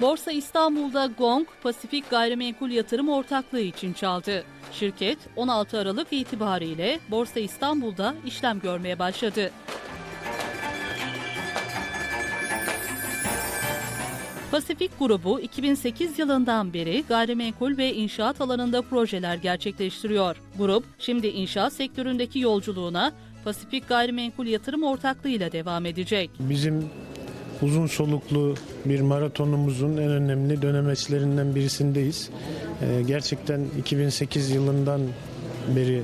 Borsa İstanbul'da Gong, Pasifik Gayrimenkul Yatırım Ortaklığı için çaldı. Şirket 16 Aralık itibariyle Borsa İstanbul'da işlem görmeye başladı. Pasifik grubu 2008 yılından beri gayrimenkul ve inşaat alanında projeler gerçekleştiriyor. Grup şimdi inşaat sektöründeki yolculuğuna Pasifik Gayrimenkul Yatırım Ortaklığı ile devam edecek. Bizim uzun soluklu bir maratonumuzun en önemli dönemeçlerinden birisindeyiz. Ee, gerçekten 2008 yılından beri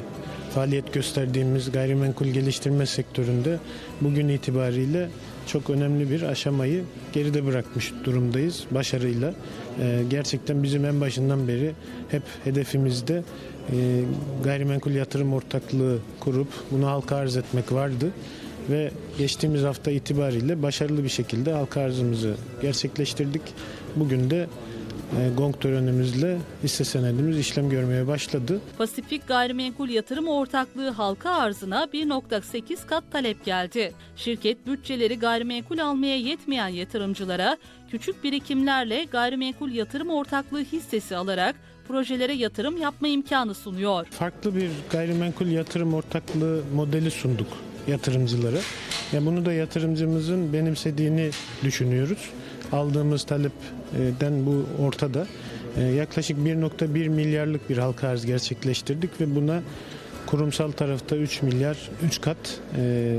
faaliyet gösterdiğimiz gayrimenkul geliştirme sektöründe bugün itibariyle çok önemli bir aşamayı geride bırakmış durumdayız başarıyla. Ee, gerçekten bizim en başından beri hep hedefimizde e, gayrimenkul yatırım ortaklığı kurup bunu halka arz etmek vardı ve geçtiğimiz hafta itibariyle başarılı bir şekilde halka arzımızı gerçekleştirdik. Bugün de e, gong törenimizle hisse senedimiz işlem görmeye başladı. Pasifik Gayrimenkul Yatırım Ortaklığı halka arzına 1.8 kat talep geldi. Şirket bütçeleri gayrimenkul almaya yetmeyen yatırımcılara küçük birikimlerle gayrimenkul yatırım ortaklığı hissesi alarak projelere yatırım yapma imkanı sunuyor. Farklı bir gayrimenkul yatırım ortaklığı modeli sunduk yatırımcılara. Ya bunu da yatırımcımızın benimsediğini düşünüyoruz. Aldığımız talepten bu ortada. Ee, Yaklaşık 1.1 milyarlık bir halka arz gerçekleştirdik ve buna kurumsal tarafta 3 milyar 3 kat e,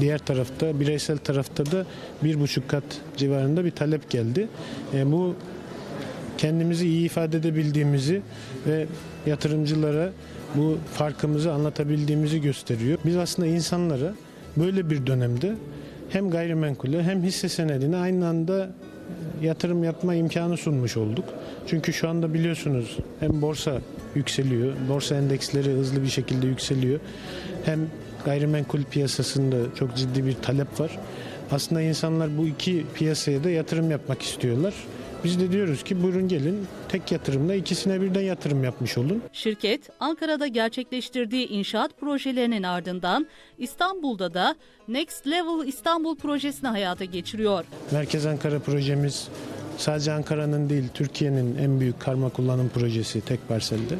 diğer tarafta bireysel tarafta da 1,5 kat civarında bir talep geldi. E, Bu kendimizi iyi ifade edebildiğimizi ve yatırımcılara bu farkımızı anlatabildiğimizi gösteriyor. Biz aslında insanlara böyle bir dönemde hem gayrimenkulü hem hisse senedine aynı anda yatırım yapma imkanı sunmuş olduk. Çünkü şu anda biliyorsunuz hem borsa yükseliyor, borsa endeksleri hızlı bir şekilde yükseliyor. Hem gayrimenkul piyasasında çok ciddi bir talep var. Aslında insanlar bu iki piyasaya da yatırım yapmak istiyorlar. Biz de diyoruz ki buyurun gelin tek yatırımla ikisine birden yatırım yapmış olun. Şirket Ankara'da gerçekleştirdiği inşaat projelerinin ardından İstanbul'da da Next Level İstanbul projesini hayata geçiriyor. Merkez Ankara projemiz sadece Ankara'nın değil Türkiye'nin en büyük karma kullanım projesi tek parselde.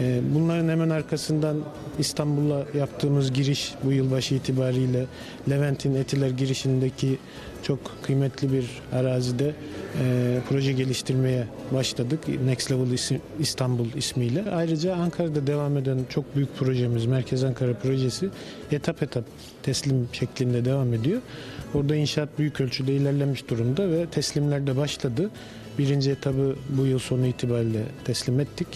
Ee, Bunların hemen arkasından İstanbul'a yaptığımız giriş bu yılbaşı itibariyle Levent'in Etiler girişindeki çok kıymetli bir arazide e, proje geliştirmeye başladık. Next Level isim- İstanbul ismiyle. Ayrıca Ankara'da devam eden çok büyük projemiz Merkez Ankara projesi etap etap teslim şeklinde devam ediyor. Orada inşaat büyük ölçüde ilerlemiş durumda ve teslimler de başladı. Birinci etabı bu yıl sonu itibariyle teslim ettik.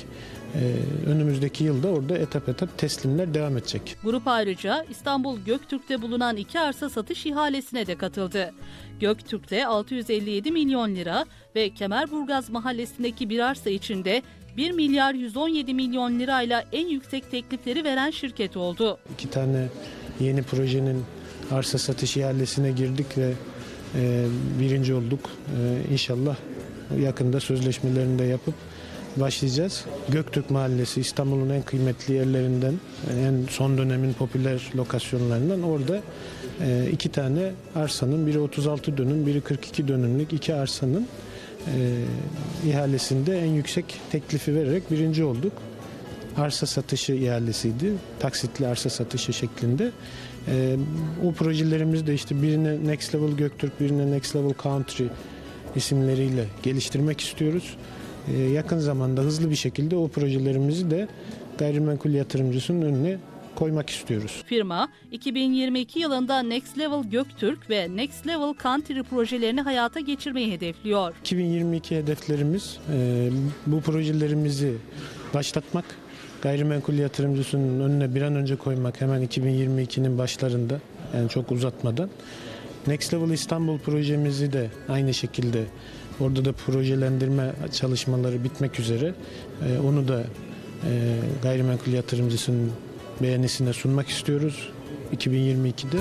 Ee, önümüzdeki yılda orada etap etap teslimler devam edecek. Grup ayrıca İstanbul Göktürk'te bulunan iki arsa satış ihalesine de katıldı. Göktürk'te 657 milyon lira ve Kemerburgaz mahallesindeki bir arsa içinde 1 milyar 117 milyon lirayla en yüksek teklifleri veren şirket oldu. İki tane yeni projenin arsa satış ihalesine girdik ve e, birinci olduk. E, inşallah yakında sözleşmelerini de yapıp başlayacağız. Göktürk Mahallesi İstanbul'un en kıymetli yerlerinden, en son dönemin popüler lokasyonlarından. Orada e, iki tane arsanın, biri 36 dönüm, biri 42 dönümlük iki arsanın e, ihalesinde en yüksek teklifi vererek birinci olduk arsa satışı ihalesiydi. Taksitli arsa satışı şeklinde. Ee, o projelerimiz de işte birine Next Level Göktürk, birine Next Level Country isimleriyle geliştirmek istiyoruz. Ee, yakın zamanda hızlı bir şekilde o projelerimizi de gayrimenkul yatırımcısının önüne koymak istiyoruz. Firma 2022 yılında Next Level Göktürk ve Next Level Country projelerini hayata geçirmeyi hedefliyor. 2022 hedeflerimiz e, bu projelerimizi başlatmak, gayrimenkul yatırımcısının önüne bir an önce koymak hemen 2022'nin başlarında yani çok uzatmadan. Next Level İstanbul projemizi de aynı şekilde orada da projelendirme çalışmaları bitmek üzere. E, onu da e, gayrimenkul yatırımcısının beğenisine sunmak istiyoruz 2022'de.